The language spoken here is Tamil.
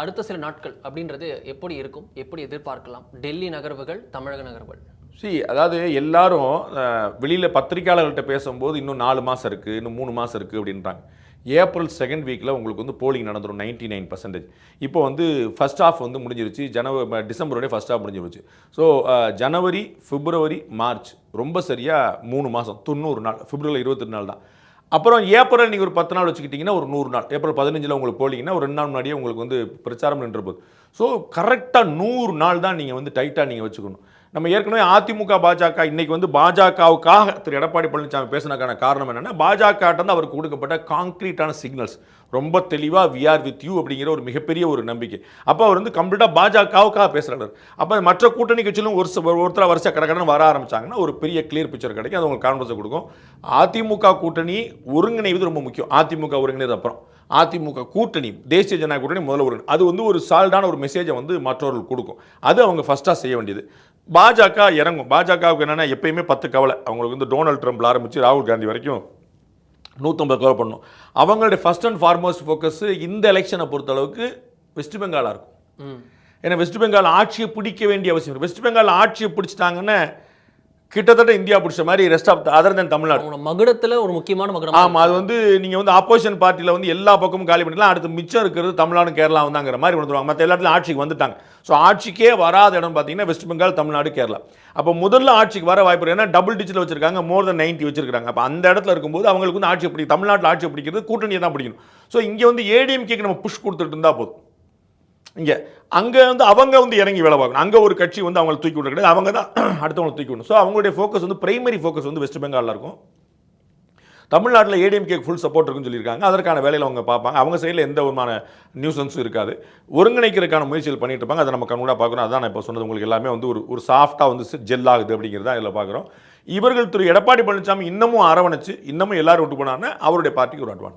அடுத்த சில நாட்கள் அப்படின்றது எப்படி இருக்கும்? எப்படி எதிர்பார்க்கலாம்? டெல்லி நகர்வுகள் தமிழக நகர்வுகள். சி அதாவது எல்லாரும் வெளியில் பத்திரிக்கையாளர்கள்ட்ட பேசும்போது இன்னும் நாலு மாதம் இருக்குது இன்னும் மூணு மாதம் இருக்குது அப்படின்றாங்க. ஏப்ரல் செகண்ட் வீக்கில் உங்களுக்கு வந்து போலிங் நடந்துடும் நைன்ட்டி நைன் பர்சன்டேஜ் இப்போ வந்து ஃபர்ஸ்ட் ஆஃப் வந்து முடிஞ்சிருச்சு ஜனவரி டிசம்பரோடய ஃபர்ஸ்ட் ஆஃப் முடிஞ்சிருச்சு. ஸோ ஜனவரி பிப்ரவரி மார்ச் ரொம்ப சரியாக மூணு மாதம் தொண்ணூறு நாள் பிப்ரவரி இருபத்தெட்டு நாள் தான். அப்புறம் ஏப்ரல் நீங்கள் ஒரு பத்து நாள் வச்சுக்கிட்டிங்கன்னா ஒரு நூறு நாள். ஏப்ரல் பதினஞ்சில் உங்களுக்கு போலிங்கன்னா ஒரு ரெண்டு நாள் முன்னாடியே உங்களுக்கு வந்து பிரச்சாரம் நின்று போகுது ஸோ கரெக்டாக நூறு நாள் தான் நீங்கள் வந்து டைட்டாக நீங்கள் வச்சுக்கணும். நம்ம ஏற்கனவே அதிமுக பாஜக இன்னைக்கு வந்து பாஜகவுக்காக திரு எடப்பாடி பழனிசாமி பேசினதுக்கான காரணம் என்னென்னா பாஜக வந்து அவருக்கு கொடுக்கப்பட்ட கான்க்ரீட்டான சிக்னல்ஸ் ரொம்ப தெளிவாக வி ஆர் வித் யூ அப்படிங்கிற ஒரு மிகப்பெரிய ஒரு நம்பிக்கை. அப்போ அவர் வந்து கம்ப்ளீட்டாக பாஜகவுக்காக பேசுகிறார் அப்போ மற்ற கூட்டணி கட்சியிலும் ஒரு ச- ஒரு ஒருத்தர வருஷம் வர ஆரம்பிச்சாங்கன்னா ஒரு பெரிய கிளியர் பிக்சர் கிடைக்கும். அது உங்களுக்கு கான்ஃபரன்ஸ் கொடுக்கும். அதிமுக கூட்டணி ஒருங்கிணைவது ரொம்ப முக்கியம். அதிமுக ஒருங்கிணைது அப்புறம். அதிமுக கூட்டணி தேசிய ஜனநாயக கூட்டணி முதல்ல ஒரு அது வந்து ஒரு சால்டான ஒரு மெசேஜை வந்து மற்றவர்கள் கொடுக்கும். அது அவங்க ஃபஸ்ட்டாக செய்ய வேண்டியது. பாஜக இறங்கும். பாஜகவுக்கு என்னென்னா எப்பயுமே பத்து கவலை. அவங்களுக்கு வந்து டொனால்ட் ட்ரம்ப்ல ஆரம்பித்து ராகுல் காந்தி வரைக்கும் நூற்றம்பது கவர் பண்ணணும் அவங்களுடைய ஃபர்ஸ்ட் அண்ட் ஃபார்மோஸ்ட் ஃபோக்கஸ் இந்த எலெக்ஷனை பொறுத்தளவுக்கு வெஸ்ட் பெங்காலாக இருக்கும். ம். ஏன்னா வெஸ்ட் பெங்கால் ஆட்சியை பிடிக்க வேண்டிய அவசியம் இருக்கு. வெஸ்ட் பெங்கால் ஆட்சியை பிடிச்சிட்டாங்கன்னா கிட்டத்தட்ட இந்தியா பிடிச்ச மாதிரி ரெஸ்ட் ஆஃப் அதர் தென் தமிழ்நாடு. மகுடத்துல ஒரு முக்கியமான மகுடம் ஆமா அது வந்து நீங்க வந்து ஆப்போசிஷன் பார்ட்டியில் வந்து எல்லா பக்கமும் காலி பண்ணிடலாம். அடுத்து மிச்சம் இருக்கிறது தமிழ்நாடு கேரளா வந்தாங்கிற மாதிரி வந்துருவாங்க மற்ற எல்லாத்துலையும் ஆட்சிக்கு வந்துட்டாங்க. ஸோ ஆட்சிக்கே வராத இடம் பார்த்தீங்கன்னா வெஸ்ட் பெங்கால் தமிழ்நாடு கேரளா. அப்போ முதல்ல ஆட்சிக்கு வர வாய்ப்பு. ஏன்னா டபுள் டிஜிட்டில் வச்சிருக்காங்க மோர் தென் நைன்ட்டி வச்சிருக்காங்க. அப்போ அந்த இடத்துல இருக்கும்போது அவங்களுக்கு வந்து ஆட்சி பிடிக்கும் தமிழ்நாட்டில் ஆட்சி பிடிக்கிறது கூட்டணியை தான் பிடிக்கணும். ஸோ இங்கே வந்து ஏடிஎம்கேக்கு நம்ம புஷ் கொடுத்துட்டு இருந்தா போதும். இங்கே அங்கே வந்து அவங்க வந்து இறங்கி வேலை பார்க்கணும். அங்கே ஒரு கட்சி வந்து அவங்களை தூக்கி விட கிடையாது அவங்க தான் அடுத்தவங்களை தூக்கி விடணும். ஸோ அவங்களுடைய ஃபோக்கஸ் வந்து பிரைமரி ஃபோக்கஸ் வந்து வெஸ்ட் பெங்காலில் இருக்கும். தமிழ்நாட்டில் ஏடிஎம்கே ஃபுல் சப்போர்ட் இருக்குன்னு சொல்லியிருக்காங்க. அதற்கான வேலையில் அவங்க பார்ப்பாங்க. அவங்க சைடில் எந்த விதமான நியூசன்ஸும் இருக்காது. ஒருங்கிணைக்கிறதுக்கான முயற்சிகள் பண்ணிட்டு இருப்பாங்க. அதை நம்ம கண்கூடாக பார்க்குறோம் அதான் நான் இப்போ சொன்னது. உங்களுக்கு எல்லாமே வந்து ஒரு ஒரு சாஃப்டாக வந்து ஜெல் ஆகுது அப்படிங்கிறத இதில் பார்க்குறோம். இவர்கள் திரு எடப்பாடி பழனிசாமி இன்னமும் அரவணைச்சு இன்னமும் எல்லாரும் விட்டு போனாங்கன்னா அவருடைய பார்ட்டிக்கு ஒரு அட்வான்டேஜ்